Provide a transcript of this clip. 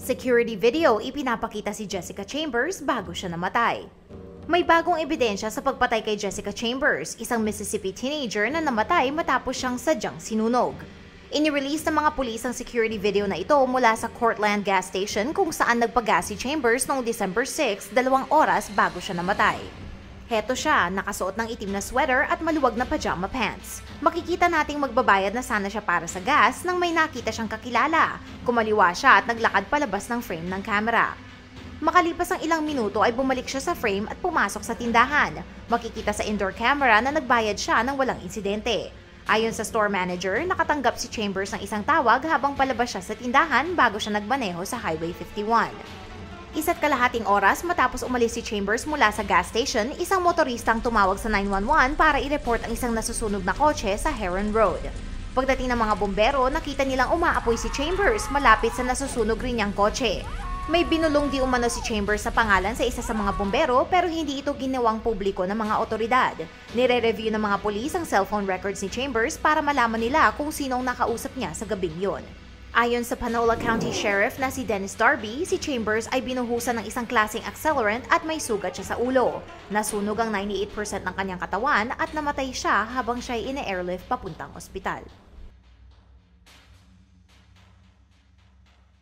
Security video ipinapakita si Jessica Chambers bago siya namatay. May bagong ebidensya sa pagpatay kay Jessica Chambers, isang Mississippi teenager na namatay matapos siyang sadyang sinunog. Inirelease ng mga pulis ang security video na ito mula sa Cortland gas station kung saan nagpagas si Chambers noong December 6, dalawang oras bago siya namatay. Heto siya, nakasuot ng itim na sweater at maluwag na pajama pants. Makikita nating magbabayad na sana siya para sa gas nang may nakita siyang kakilala. Kumaliwa siya at naglakad palabas ng frame ng camera. Makalipas ang ilang minuto ay bumalik siya sa frame at pumasok sa tindahan. Makikita sa indoor camera na nagbayad siya ng walang insidente. Ayon sa store manager, nakatanggap si Chambers ng isang tawag habang palabas siya sa tindahan bago siya nagmaneho sa Highway 51. Isa't kalahating oras matapos umalis si Chambers mula sa gas station, isang motoristang tumawag sa 911 para i-report ang isang nasusunog na kotse sa Heron Road. Pagdating ng mga bombero, nakita nilang umaapoy si Chambers malapit sa nasusunog rin niyang kotse. May binulong di umano si Chambers sa pangalan sa isa sa mga bombero pero hindi ito ginawang publiko ng mga otoridad. Nire-review ng mga polis ang cellphone records ni Chambers para malaman nila kung sinong nakausap niya sa gabing yon. Ayon sa Panola County Sheriff na si Dennis Darby, si Chambers ay binuhusan ng isang klaseng accelerant at may sugat siya sa ulo. Nasunog ang 98% ng kanyang katawan at namatay siya habang siya ay ina-airlift papuntang ospital.